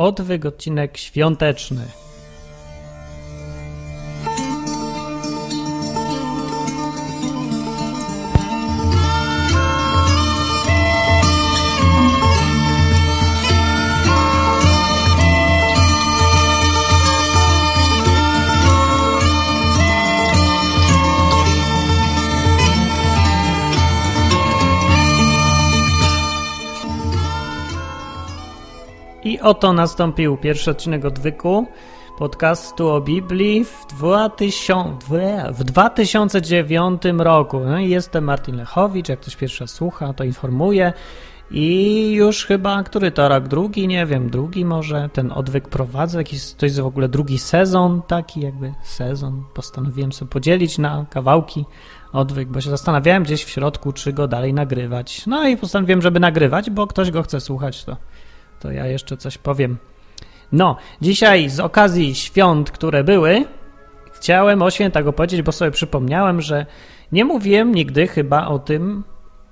Odwyk, odcinek świąteczny. Oto nastąpił pierwszy odcinek odwyku podcastu o Biblii w, 2000, w 2009 roku. No i jestem Martin Lechowicz, jak ktoś pierwszy słucha, to informuję. I już chyba, który to rok? Drugi? Nie wiem, drugi może. Ten odwyk prowadzę, jakiś, to jest w ogóle drugi sezon, taki jakby sezon. Postanowiłem sobie podzielić na kawałki odwyk, bo się zastanawiałem gdzieś w środku, czy go dalej nagrywać. No i postanowiłem, żeby nagrywać, bo ktoś go chce słuchać, to to ja jeszcze coś powiem. No, dzisiaj z okazji świąt, które były, chciałem o świętach opowiedzieć, bo sobie przypomniałem, że nie mówiłem nigdy chyba o tym,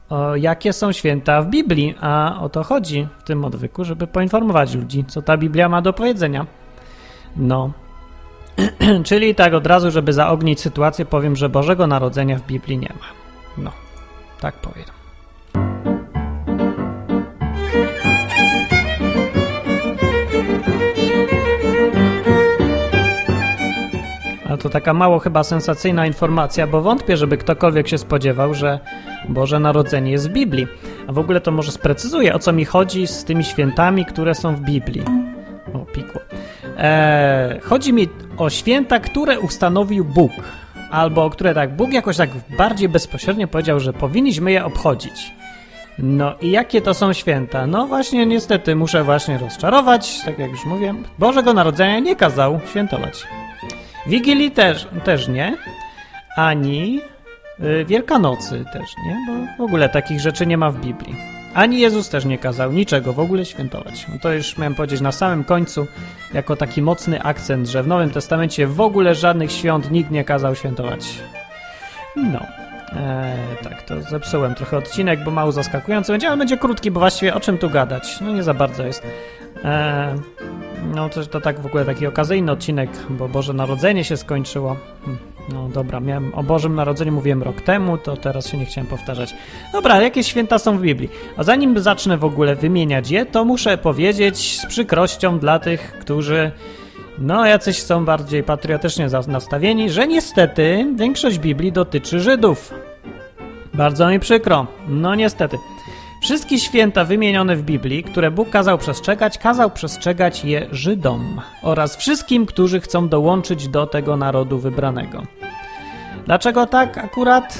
o jakie są święta w Biblii, a o to chodzi w tym odwyku, żeby poinformować ludzi, co ta Biblia ma do powiedzenia. No, czyli tak od razu, żeby zaognić sytuację, powiem, że Bożego Narodzenia w Biblii nie ma. No, tak powiem. To taka mało chyba sensacyjna informacja, bo wątpię, żeby ktokolwiek się spodziewał, że Boże Narodzenie jest w Biblii. A w ogóle to może sprecyzuję, o co mi chodzi z tymi świętami, które są w Biblii. O, pikło. Eee, chodzi mi o święta, które ustanowił Bóg. Albo które tak, Bóg jakoś tak bardziej bezpośrednio powiedział, że powinniśmy je obchodzić. No i jakie to są święta? No właśnie, niestety muszę właśnie rozczarować, tak jak już mówiłem. Bożego Narodzenia nie kazał świętować. Wigilii też, też nie, ani y, Wielkanocy też nie, bo w ogóle takich rzeczy nie ma w Biblii. Ani Jezus też nie kazał niczego w ogóle świętować. No to już miałem powiedzieć na samym końcu, jako taki mocny akcent, że w Nowym Testamencie w ogóle żadnych świąt nikt nie kazał świętować. No. Eee, tak, to zepsułem trochę odcinek, bo mało zaskakujący będzie, ale będzie krótki, bo właściwie o czym tu gadać? No nie za bardzo jest. Eee, no to, to tak w ogóle taki okazyjny odcinek, bo Boże Narodzenie się skończyło. Hm, No dobra, miałem o Bożym Narodzeniu mówiłem rok temu, to teraz się nie chciałem powtarzać. Dobra, jakie święta są w Biblii? A zanim zacznę w ogóle wymieniać je, to muszę powiedzieć z przykrością dla tych, którzy no, jacyś są bardziej patriotycznie nastawieni, że niestety większość Biblii dotyczy Żydów. Bardzo mi przykro. No niestety. Wszystkie święta wymienione w Biblii, które Bóg kazał przestrzegać, kazał przestrzegać je Żydom oraz wszystkim, którzy chcą dołączyć do tego narodu wybranego. Dlaczego tak akurat?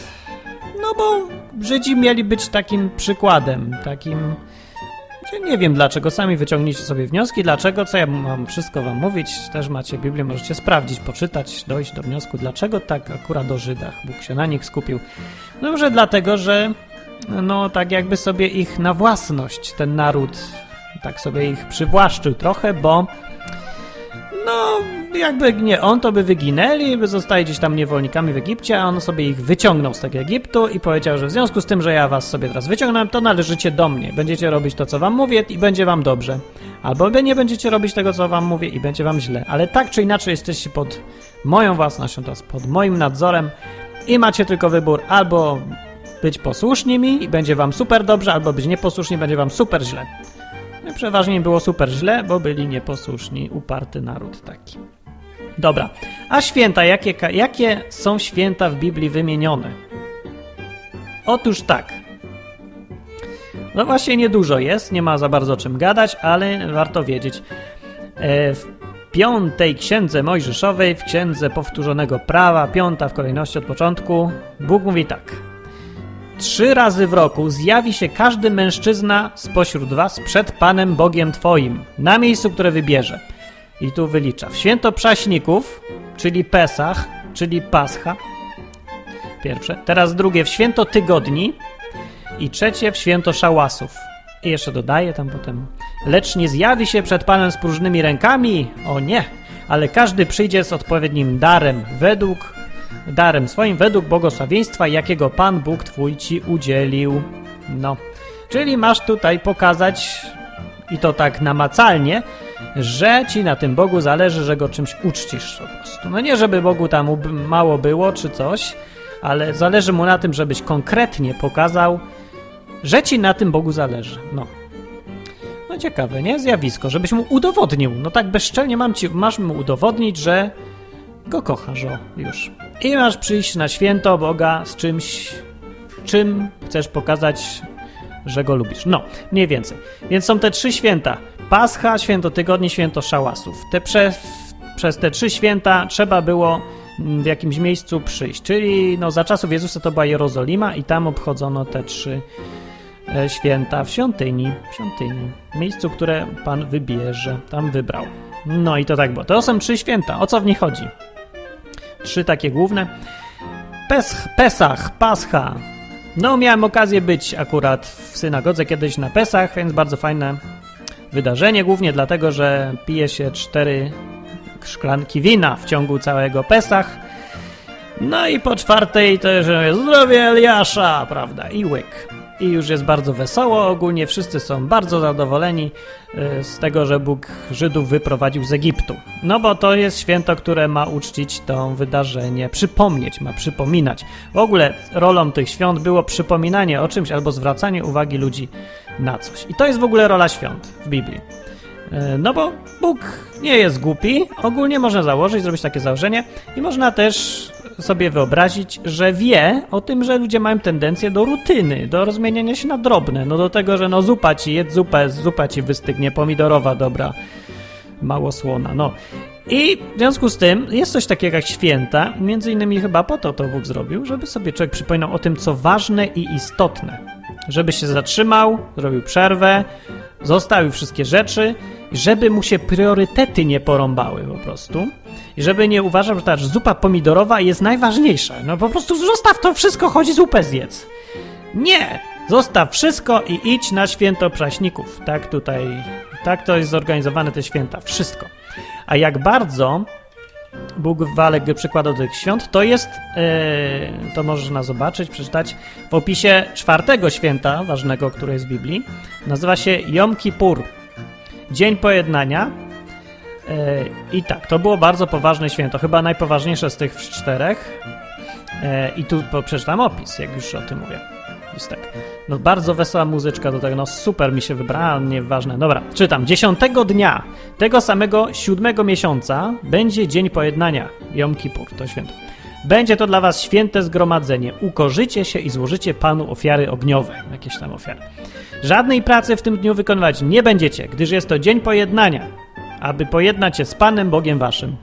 No bo Żydzi mieli być takim przykładem, takim. Nie wiem dlaczego, sami wyciągnijcie sobie wnioski, dlaczego, co ja mam wszystko wam mówić, też macie Biblię, możecie sprawdzić, poczytać, dojść do wniosku, dlaczego tak akurat o Żydach Bóg się na nich skupił. No może dlatego, że no tak jakby sobie ich na własność ten naród tak sobie ich przywłaszczył trochę, bo no jakby nie on, to by wyginęli, by zostali gdzieś tam niewolnikami w Egipcie, a on sobie ich wyciągnął z tego Egiptu i powiedział, że w związku z tym, że ja was sobie teraz wyciągnąłem, to należycie do mnie. Będziecie robić to, co wam mówię i będzie wam dobrze. Albo wy nie będziecie robić tego, co wam mówię i będzie wam źle. Ale tak czy inaczej jesteście pod moją własnością, jest pod moim nadzorem i macie tylko wybór albo być posłuszni mi i będzie wam super dobrze, albo być nieposłuszni będzie wam super źle. No przeważnie było super źle, bo byli nieposłuszni, uparty naród taki. Dobra, a święta, jakie, jakie są święta w Biblii wymienione? Otóż tak. No właśnie niedużo jest, nie ma za bardzo o czym gadać, ale warto wiedzieć. E, W piątej księdze Mojżeszowej, w księdze powtórzonego prawa, piąta w kolejności od początku, Bóg mówi tak. Trzy razy w roku zjawi się każdy mężczyzna spośród was przed Panem Bogiem Twoim, na miejscu, które wybierze. I tu wylicza. W święto prześników, czyli Pesach, czyli Pascha. Pierwsze. Teraz drugie w święto tygodni. I trzecie w święto szałasów. I jeszcze dodaję tam potem. Lecz nie zjawi się przed Panem z próżnymi rękami. O nie. Ale każdy przyjdzie z odpowiednim darem, według darem swoim, według błogosławieństwa, jakiego Pan Bóg Twój ci udzielił. No. Czyli masz tutaj pokazać, i to tak namacalnie, że ci na tym Bogu zależy, że go czymś uczcisz po prostu. No nie, żeby Bogu tam mało było czy coś, ale zależy mu na tym, żebyś konkretnie pokazał, że ci na tym Bogu zależy. No. No ciekawe, nie? Zjawisko, żebyś mu udowodnił. No tak bezczelnie mam ci, masz mu udowodnić, że go kochasz, o, już. I masz przyjść na święto Boga z czymś, czym chcesz pokazać, że go lubisz. No, mniej więcej. Więc są te trzy święta. Pascha, święto tygodni, święto szałasów. Te prze, przez te trzy święta trzeba było mm, w jakimś miejscu przyjść. Czyli no, za czasów Jezusa to była Jerozolima i tam obchodzono te trzy e, święta w świątyni. W świątyni. Miejscu, które Pan wybierze. Tam wybrał. No i to tak było. To są trzy święta. O co w nich chodzi? Trzy takie główne. Pesch, Pesach, Pascha. No, miałem okazję być akurat w synagodze kiedyś na Pesach, więc bardzo fajne wydarzenie, głównie dlatego, że pije się cztery szklanki wina w ciągu całego Pesach. No i po czwartej to jest zdrowie Eliasza, prawda, i łyk. I już jest bardzo wesoło, ogólnie wszyscy są bardzo zadowoleni y, z tego, że Bóg Żydów wyprowadził z Egiptu. No bo to jest święto, które ma uczcić to wydarzenie, przypomnieć, ma przypominać. W ogóle rolą tych świąt było przypominanie o czymś albo zwracanie uwagi ludzi na coś. I to jest w ogóle rola świąt w Biblii. Y, No bo Bóg nie jest głupi, ogólnie można założyć, zrobić takie założenie i można też sobie wyobrazić, że wie o tym, że ludzie mają tendencję do rutyny, do rozmieniania się na drobne, no do tego, że no zupa ci, jedz zupę, zupa ci wystygnie, pomidorowa, dobra, mało słona, no. I w związku z tym jest coś takiego jak święta, między innymi chyba po to to Bóg zrobił, żeby sobie człowiek przypominał o tym, co ważne i istotne. Żeby się zatrzymał, zrobił przerwę, zostawił wszystkie rzeczy, żeby mu się priorytety nie porąbały po prostu. I żeby nie uważał, że ta zupa pomidorowa jest najważniejsza. No po prostu zostaw to wszystko, chodź zupę zjedz. Nie! Zostaw wszystko i idź na święto praśników. Tak tutaj, tak to jest zorganizowane te święta. Wszystko. A jak bardzo Bóg walek do przykładu tych świąt, to jest, yy, to można zobaczyć, przeczytać w opisie czwartego święta ważnego, które jest w Biblii. Nazywa się Jom Kippur. Dzień Pojednania. Yy, I tak, to było bardzo poważne święto, chyba najpoważniejsze z tych czterech. Yy, I tu przeczytam opis, jak już o tym mówię. No bardzo wesoła muzyczka do tego, no super mi się wybrała, nieważne. Dobra, czytam. Dziesiątego dnia tego samego siódmego miesiąca będzie Dzień Pojednania, Jom Kippur, to święto. Będzie to dla was święte zgromadzenie. Ukorzycie się i złożycie Panu ofiary ogniowe, jakieś tam ofiary. Żadnej pracy w tym dniu wykonywać nie będziecie, gdyż jest to Dzień Pojednania, aby pojednać się z Panem Bogiem waszym.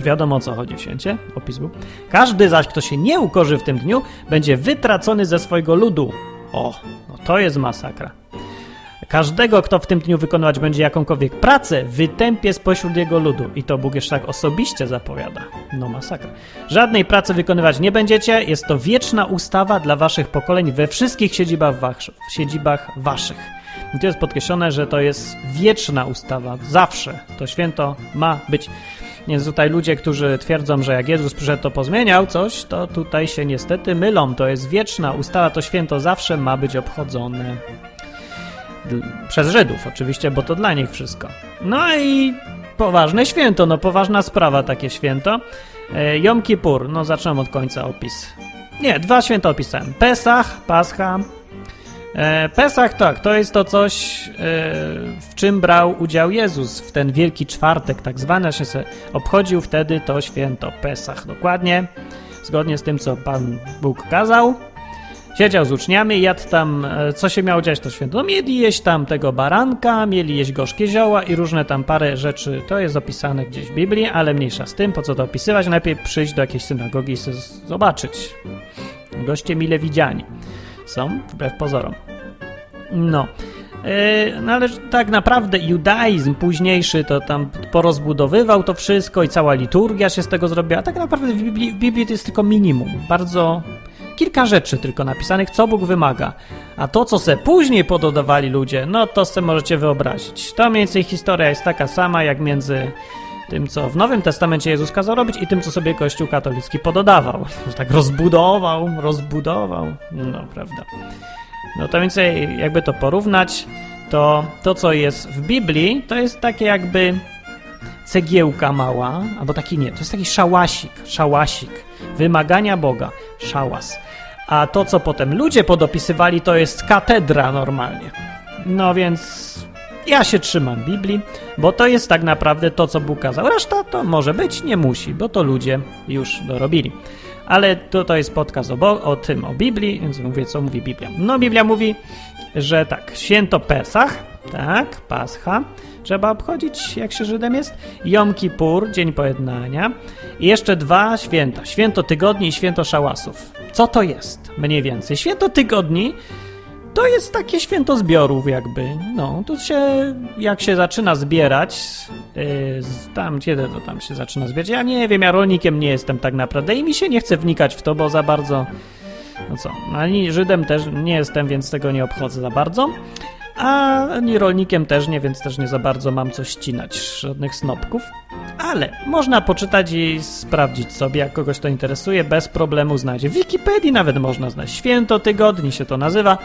Wiadomo o co chodzi w święcie, opis był. Każdy zaś, kto się nie ukorzy w tym dniu, będzie wytracony ze swojego ludu. O, no to jest masakra. Każdego, kto w tym dniu wykonywać będzie jakąkolwiek pracę, wytępie spośród jego ludu. I to Bóg jeszcze tak osobiście zapowiada. No masakra. Żadnej pracy wykonywać nie będziecie. Jest to wieczna ustawa dla waszych pokoleń we wszystkich siedzibach, waszych, siedzibach waszych. I to jest podkreślone, że to jest wieczna ustawa. Zawsze to święto ma być. Więc tutaj ludzie, którzy twierdzą, że jak Jezus przyszedł, to pozmieniał coś, to tutaj się niestety mylą. To jest wieczna ustawa, to święto zawsze ma być obchodzone. Przez Żydów oczywiście, bo to dla nich wszystko. No i poważne święto, no poważna sprawa takie święto. E, Jom Kippur, no zaczynam od końca opis. Nie, dwa święta opisałem. Pesach, Pascha. E, Pesach, tak, to jest to coś, e, w czym brał udział Jezus w ten Wielki Czwartek, tak zwany, się obchodził wtedy to święto Pesach, dokładnie, zgodnie z tym, co Pan Bóg kazał. Siedział z uczniami jadł tam, e, co się miało dziać to święto. No, mieli jeść tam tego baranka, mieli jeść gorzkie zioła i różne tam parę rzeczy. To jest opisane gdzieś w Biblii, ale mniejsza z tym, po co to opisywać. Lepiej przyjść do jakiejś synagogi i sobie zobaczyć. Goście mile widziani są, wbrew pozorom. No. Yy, No ale tak naprawdę judaizm późniejszy to tam porozbudowywał to wszystko i cała liturgia się z tego zrobiła. Tak naprawdę w Biblii, w Biblii to jest tylko minimum. Bardzo kilka rzeczy tylko napisanych, co Bóg wymaga. A to, co se później pododawali ludzie, no to se możecie wyobrazić. To mniej więcej historia jest taka sama jak między tym, co w Nowym Testamencie Jezus kazał robić i tym, co sobie Kościół katolicki pododawał. Tak rozbudował, rozbudował. No, prawda. No to więcej, jakby to porównać, to to, co jest w Biblii, to jest takie jakby cegiełka mała, albo taki nie, to jest taki szałasik, szałasik, wymagania Boga, szałas. A to, co potem ludzie podopisywali, to jest katedra normalnie. No więc ja się trzymam Biblii, bo to jest tak naprawdę to, co Bóg kazał. Reszta to może być, nie musi, bo to ludzie już dorobili. Ale to, to jest podcast o, o tym, o Biblii, więc mówię, co mówi Biblia. No, Biblia mówi, że tak, święto Pesach, tak, Pascha, trzeba obchodzić, jak się Żydem jest, Jom Kippur, Dzień Pojednania i jeszcze dwa święta, święto tygodni i święto szałasów. Co to jest mniej więcej? Święto tygodni to jest takie święto zbiorów jakby, no, tu się, jak się zaczyna zbierać, yy, tam, kiedy to tam się zaczyna zbierać, ja nie wiem, ja rolnikiem nie jestem tak naprawdę i mi się nie chce wnikać w to, bo za bardzo, no co, ani Żydem też nie jestem, więc tego nie obchodzę za bardzo, a ani rolnikiem też nie, więc też nie za bardzo mam co ścinać, żadnych snopków, ale można poczytać i sprawdzić sobie, jak kogoś to interesuje, bez problemu znajdzie. W Wikipedii nawet można znaleźć. Święto tygodni się to nazywa.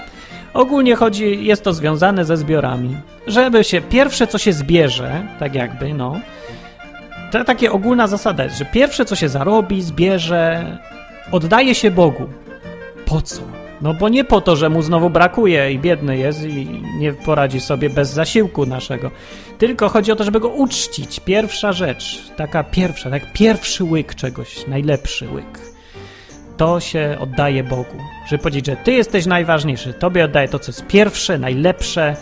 Ogólnie chodzi, jest to związane ze zbiorami. Żeby się, pierwsze co się zbierze, tak jakby, no, to takie ogólna zasada jest, że pierwsze co się zarobi, zbierze, oddaje się Bogu. Po co? No bo nie po to, że mu znowu brakuje i biedny jest i nie poradzi sobie bez zasiłku naszego. Tylko chodzi o to, żeby go uczcić. Pierwsza rzecz, taka pierwsza, tak pierwszy łyk czegoś, najlepszy łyk. To się oddaje Bogu. Żeby powiedzieć, że Ty jesteś najważniejszy. Tobie oddaję to, co jest pierwsze, najlepsze,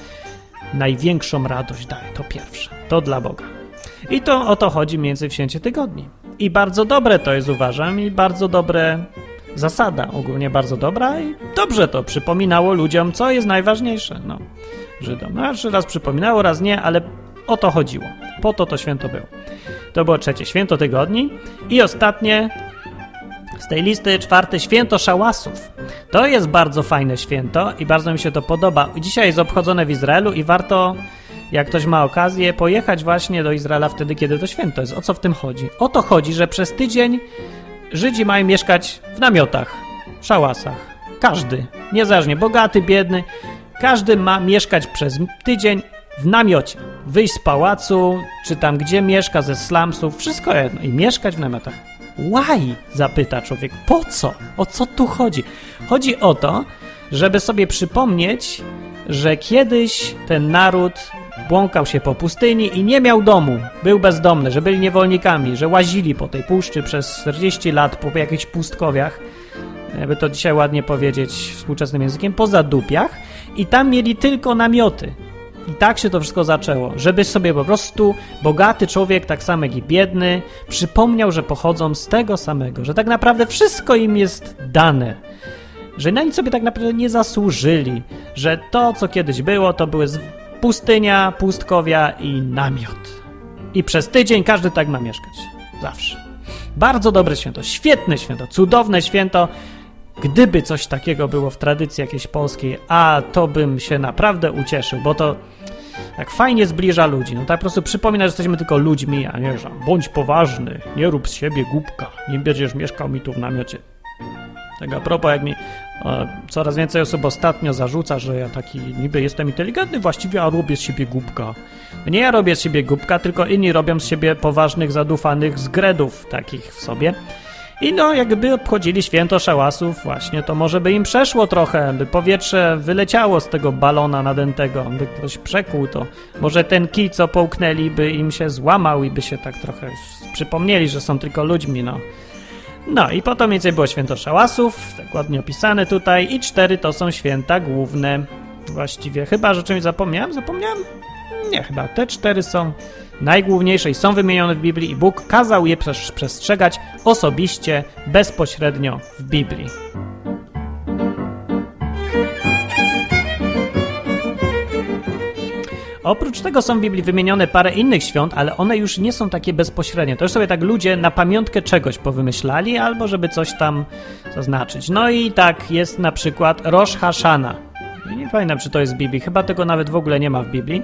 największą radość daje. To pierwsze. To dla Boga. I to o to chodzi więcej w święcie tygodni. I bardzo dobre to jest, uważam, i bardzo dobre zasada, ogólnie bardzo dobra i dobrze to przypominało ludziom, co jest najważniejsze. No, Żydom. Raz, raz przypominało, raz nie, ale o to chodziło. Po to to święto było. To było trzecie święto tygodni i ostatnie z tej listy czwarte święto szałasów. To jest bardzo fajne święto i bardzo mi się to podoba. Dzisiaj jest obchodzone w Izraelu i warto, jak ktoś ma okazję, pojechać właśnie do Izraela wtedy, kiedy to święto jest. O co w tym chodzi? O to chodzi, że przez tydzień Żydzi mają mieszkać w namiotach, szałasach. Każdy, niezależnie bogaty, biedny, każdy ma mieszkać przez tydzień w namiocie. Wyjść z pałacu, czy tam gdzie mieszka, ze slumsów, wszystko jedno i mieszkać w namiotach. Why? zapyta człowiek. Po co? O co tu chodzi? Chodzi o to, żeby sobie przypomnieć, że kiedyś ten naród błąkał się po pustyni i nie miał domu. Był bezdomny, że byli niewolnikami, że łazili po tej puszczy przez 40 lat po jakichś pustkowiach, jakby to dzisiaj ładnie powiedzieć współczesnym językiem, po zadupiach i tam mieli tylko namioty. I tak się to wszystko zaczęło, żeby sobie po prostu bogaty człowiek, tak samo jak i biedny, przypomniał, że pochodzą z tego samego, że tak naprawdę wszystko im jest dane, że na nic sobie tak naprawdę nie zasłużyli, że to, co kiedyś było, to były pustynia, pustkowia i namiot. I przez tydzień każdy tak ma mieszkać. Zawsze. Bardzo dobre święto, świetne święto, cudowne święto. Gdyby coś takiego było w tradycji jakiejś polskiej, a to bym się naprawdę ucieszył, bo to tak fajnie zbliża ludzi. No tak po prostu przypomina, że jesteśmy tylko ludźmi, a nie, że bądź poważny, nie rób z siebie głupka, nie będziesz mieszkał mi tu w namiocie. Tak a propos, jak mi e, coraz więcej osób ostatnio zarzuca, że ja taki niby jestem inteligentny właściwie, a robię z siebie głupka. Nie ja robię z siebie głupka, tylko inni robią z siebie poważnych, zadufanych zgredów takich w sobie. I no, jakby obchodzili święto szałasów, właśnie, to może by im przeszło trochę, by powietrze wyleciało z tego balona nadętego, by ktoś przekuł to. Może ten kij, co połknęli, by im się złamał i by się tak trochę przypomnieli, że są tylko ludźmi, no. No i potem mniej więcej było święto szałasów, tak ładnie opisane tutaj, i cztery to są święta główne. Właściwie, chyba że czymś zapomniałem? Zapomniałem? Nie, chyba te cztery są najgłówniejsze i są wymienione w Biblii i Bóg kazał je przes- przestrzegać osobiście, bezpośrednio w Biblii. Oprócz tego są w Biblii wymienione parę innych świąt, ale one już nie są takie bezpośrednie. To już sobie tak ludzie na pamiątkę czegoś powymyślali, albo żeby coś tam zaznaczyć. No i tak jest na przykład Rosh Hashana. Nie pamiętam, czy to jest w Biblii. Chyba tego nawet w ogóle nie ma w Biblii.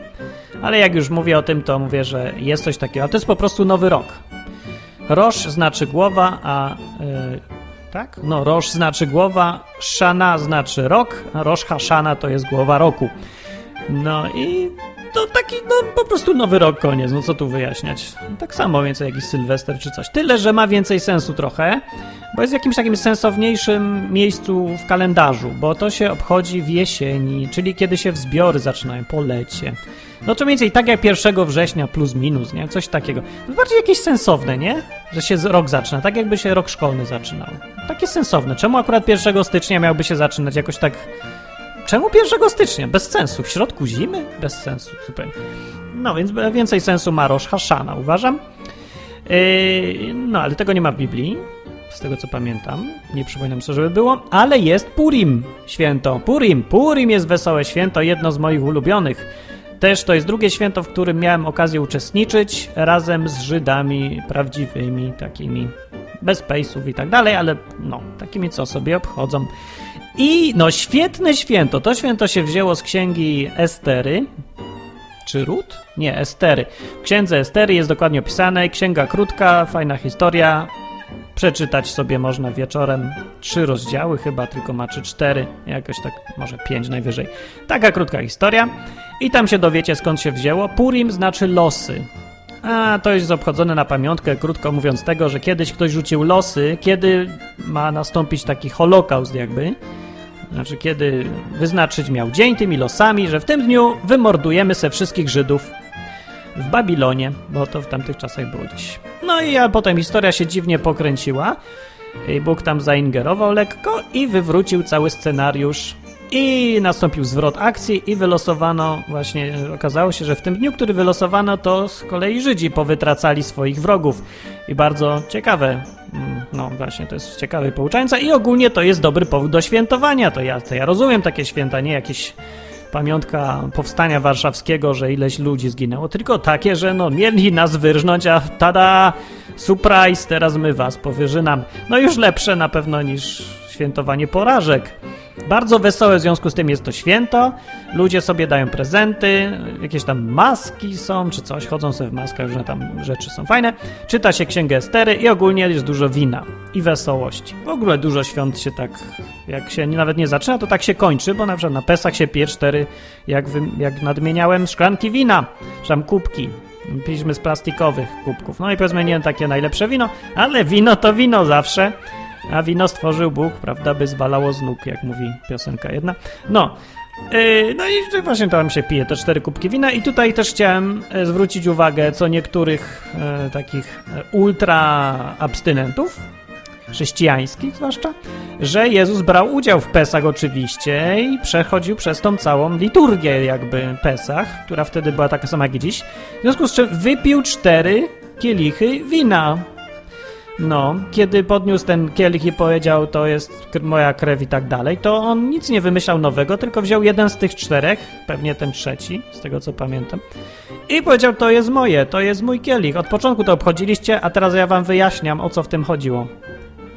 Ale jak już mówię o tym, to mówię, że jest coś takiego. A to jest po prostu nowy rok. Rosh znaczy głowa, a... Yy, tak? No, Rosh znaczy głowa, Shana znaczy rok, a Rosh Hashana to jest głowa roku. No i to taki, no po prostu nowy rok, koniec, no co tu wyjaśniać. Tak samo więcej jakiś Sylwester czy coś. Tyle, że ma więcej sensu trochę, bo jest w jakimś takim sensowniejszym miejscu w kalendarzu, bo to się obchodzi w jesieni, czyli kiedy się zbiory zaczynają, po lecie. No to mniej więcej tak jak 1 września plus minus, nie? Coś takiego. To bardziej jakieś sensowne, nie? Że się rok zaczyna, tak jakby się rok szkolny zaczynał. Takie sensowne. Czemu akurat 1 stycznia miałby się zaczynać jakoś tak... Czemu 1 stycznia? Bez sensu. W środku zimy? Bez sensu, zupełnie. No więc więcej sensu ma Rosh Hashana, uważam. Yy, no, ale tego nie ma w Biblii, z tego co pamiętam. Nie przypominam sobie, żeby było. Ale jest Purim, święto. Purim. Purim jest wesołe święto, jedno z moich ulubionych. Też to jest drugie święto, w którym miałem okazję uczestniczyć razem z Żydami prawdziwymi, takimi bez pejsów i tak dalej, ale no, takimi, co sobie obchodzą. I no, świetne święto. To święto się wzięło z księgi Estery, czy Rut? Nie, Estery. W księdze Estery jest dokładnie opisane. Księga krótka, fajna historia. Przeczytać sobie można wieczorem. Trzy rozdziały chyba, tylko ma czy cztery. Jakoś tak, może pięć najwyżej. Taka krótka historia. I tam się dowiecie skąd się wzięło. Purim znaczy losy. A to jest obchodzone na pamiątkę, krótko mówiąc, tego, że kiedyś ktoś rzucił losy, kiedy ma nastąpić taki holokaust, jakby. Znaczy, kiedy wyznaczyć miał dzień tymi losami, że w tym dniu wymordujemy se wszystkich Żydów w Babilonie, bo to w tamtych czasach było gdzieś. No i a potem historia się dziwnie pokręciła. I Bóg tam zaingerował lekko i wywrócił cały scenariusz. I nastąpił zwrot akcji i wylosowano, właśnie okazało się, że w tym dniu, który wylosowano, to z kolei Żydzi powytracali swoich wrogów. I bardzo ciekawe, mm, no właśnie, to jest ciekawe i pouczające i ogólnie to jest dobry powód do świętowania. To ja, to ja rozumiem takie święta, nie jakieś pamiątka powstania warszawskiego, że ileś ludzi zginęło, tylko takie, że no mieli nas wyrżnąć, a tada, surprise, teraz my was powyżynam. No już lepsze na pewno niż świętowanie porażek. Bardzo wesołe w związku z tym jest to święto. Ludzie sobie dają prezenty, jakieś tam maski są, czy coś, chodzą sobie w maskach, różne tam rzeczy są fajne. Czyta się księgę Estery i ogólnie jest dużo wina i wesołości. W ogóle dużo świąt się tak, jak się nawet nie zaczyna, to tak się kończy, bo na przykład na Pesach się pije cztery, jak, jak nadmieniałem, szklanki wina, czy tam kubki. Piliśmy z plastikowych kubków. No i powiedzmy nie takie najlepsze wino, ale wino to wino zawsze. A wino stworzył Bóg, prawda, by zwalało z nóg, jak mówi piosenka jedna. No, yy, no i właśnie tam się pije te cztery kubki wina i tutaj też chciałem e, zwrócić uwagę co niektórych e, takich e, ultra abstynentów, chrześcijańskich zwłaszcza, że Jezus brał udział w Pesach oczywiście i przechodził przez tą całą liturgię jakby Pesach, która wtedy była taka sama jak dziś, w związku z czym wypił cztery kielichy wina. No, kiedy podniósł ten kielich i powiedział, to jest moja krew i tak dalej, to on nic nie wymyślał nowego, tylko wziął jeden z tych czterech, pewnie ten trzeci, z tego co pamiętam, i powiedział, to jest moje, to jest mój kielich. Od początku to obchodziliście, a teraz ja wam wyjaśniam, o co w tym chodziło.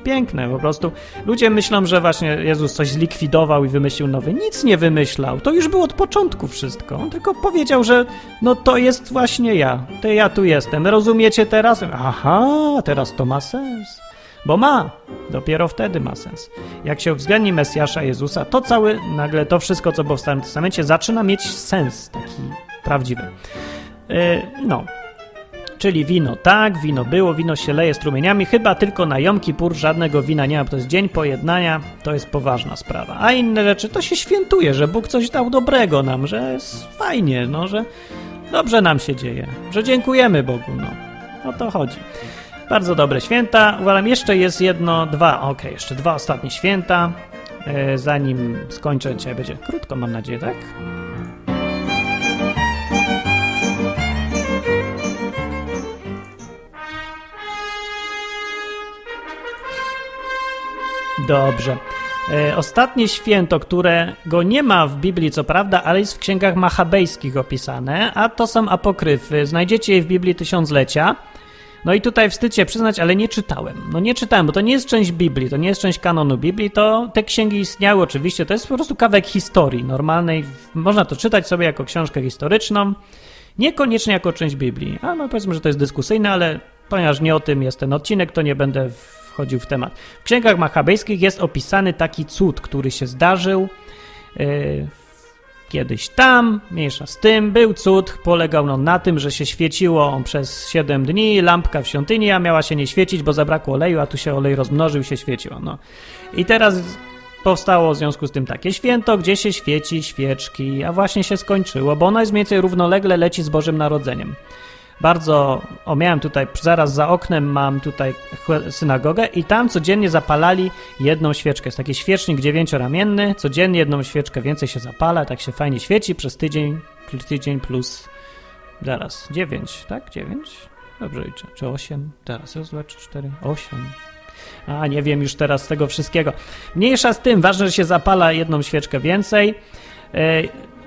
Piękne, po prostu. Ludzie myślą, że właśnie Jezus coś zlikwidował i wymyślił nowy. Nic nie wymyślał. To już było od początku wszystko. On tylko powiedział, że no to jest właśnie ja. To ja tu jestem. Rozumiecie teraz? Aha, teraz to ma sens. Bo ma. Dopiero wtedy ma sens. Jak się uwzględni Mesjasza Jezusa, to cały, nagle to wszystko, co było w Starym Testamencie, zaczyna mieć sens taki prawdziwy. Yy, no, Czyli wino tak, wino było, wino się leje strumieniami, chyba tylko na Jom Kippur żadnego wina nie ma, to jest dzień pojednania, to jest poważna sprawa. A inne rzeczy to się świętuje, że Bóg coś dał dobrego nam, że jest fajnie, no, że dobrze nam się dzieje, że dziękujemy Bogu, no. O to chodzi. Bardzo dobre święta. Uważam, jeszcze jest jedno, dwa, okej, jeszcze dwa ostatnie święta. E, zanim skończę, dzisiaj będzie krótko, mam nadzieję, tak? Dobrze. E, Ostatnie święto, którego nie ma w Biblii, co prawda, ale jest w księgach machabejskich opisane, a to są apokryfy. Znajdziecie je w Biblii Tysiąclecia. No i tutaj wstyd się przyznać, ale nie czytałem. No nie czytałem, bo to nie jest część Biblii, to nie jest część kanonu Biblii, to te księgi istniały oczywiście, to jest po prostu kawałek historii normalnej. Można to czytać sobie jako książkę historyczną, niekoniecznie jako część Biblii. A no powiedzmy, że to jest dyskusyjne, ale ponieważ nie o tym jest ten odcinek, to nie będę wchodził w temat. W księgach machabejskich jest opisany taki cud, który się zdarzył yy, kiedyś tam, mniejsza z tym, był cud, polegał na tym, że się świeciło przez 7 dni, lampka w świątyni, a miała się nie świecić, bo zabrakło oleju, a tu się olej rozmnożył się świeciło. No. I teraz powstało w związku z tym takie święto, gdzie się świeci świeczki, a właśnie się skończyło, bo ono jest mniej więcej równolegle leci z Bożym Narodzeniem. Bardzo, o miałem tutaj, zaraz za oknem mam tutaj synagogę i tam codziennie zapalali jedną świeczkę. Jest taki świecznik dziewięcioramienny, codziennie jedną świeczkę więcej się zapala, tak się fajnie świeci przez tydzień, tydzień plus, zaraz, dziewięć, tak? Dziewięć? Dobrze liczę. Czy osiem? Teraz, raz, dwa, trzy, cztery, osiem. A, nie wiem już teraz tego wszystkiego. Mniejsza z tym, ważne, że się zapala jedną świeczkę więcej.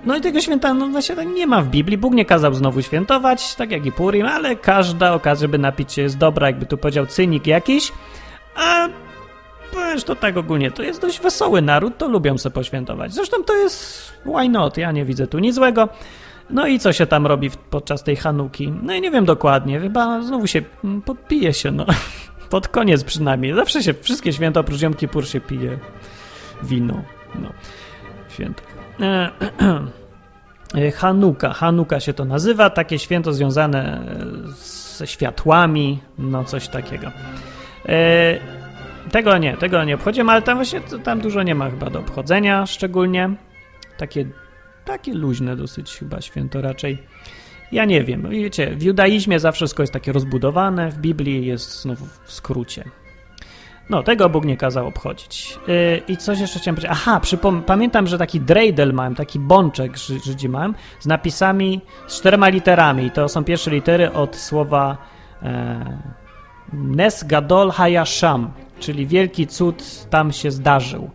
No i tego święta no właśnie tak nie ma w Biblii. Bóg nie kazał znowu świętować, tak jak i Purim, ale każda okazja, żeby napić się jest dobra, jakby tu powiedział cynik jakiś. A wiesz, to tak ogólnie, to jest dość wesoły naród, to lubią sobie poświętować. Zresztą to jest why not, ja nie widzę tu nic złego. No i co się tam robi podczas tej Hanuki? No i nie wiem dokładnie, chyba znowu się mm, podpije się, no. Pod koniec przynajmniej. Zawsze się, wszystkie święta oprócz Jom Kippur się pije wino. No, święto. E, e, Hanuka, Hanuka się to nazywa, takie święto związane e, ze światłami, no coś takiego. Tego nie, tego nie obchodzimy, ale tam właśnie tam dużo nie ma chyba do obchodzenia szczególnie. Takie, takie luźne dosyć chyba święto raczej. Ja nie wiem, wiecie, w judaizmie zawsze wszystko jest takie rozbudowane, w Biblii jest znowu w skrócie. No, tego Bóg nie kazał obchodzić. Yy, I coś jeszcze chciałem powiedzieć. Aha, przypom- pamiętam, że taki dreidel mam, taki bączek Ży- Żydzi mam, z napisami, z czterema literami. To są pierwsze litery od słowa e, Nes Gadol Hayasham, czyli wielki cud tam się zdarzył.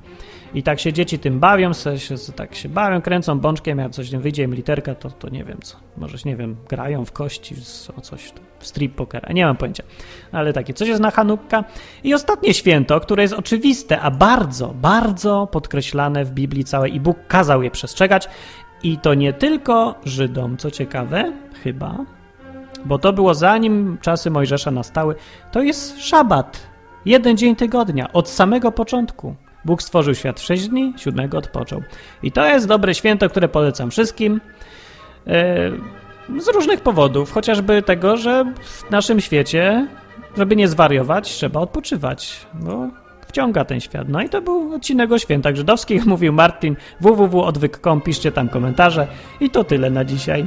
I tak się dzieci tym bawią, se, tak się bawią, kręcą bączkiem, jak coś nie wyjdzie im literka, to, to nie wiem co. Może, nie wiem, grają w kości, o coś, w strip pokera, nie mam pojęcia. Ale takie, coś jest na Hanukka. I ostatnie święto, które jest oczywiste, a bardzo, bardzo podkreślane w Biblii całej i Bóg kazał je przestrzegać. I to nie tylko Żydom, co ciekawe, chyba, bo to było zanim czasy Mojżesza nastały, to jest szabat. Jeden dzień tygodnia, od samego początku. Bóg stworzył świat w sześć dni, siódmego odpoczął. I to jest dobre święto, które polecam wszystkim. e, Z różnych powodów, chociażby tego, że w naszym świecie, żeby nie zwariować, trzeba odpoczywać, bo wciąga ten świat. No i to był odcinek o świętach żydowskich, mówił Martin, www.odwyk.com, piszcie tam komentarze i to tyle na dzisiaj.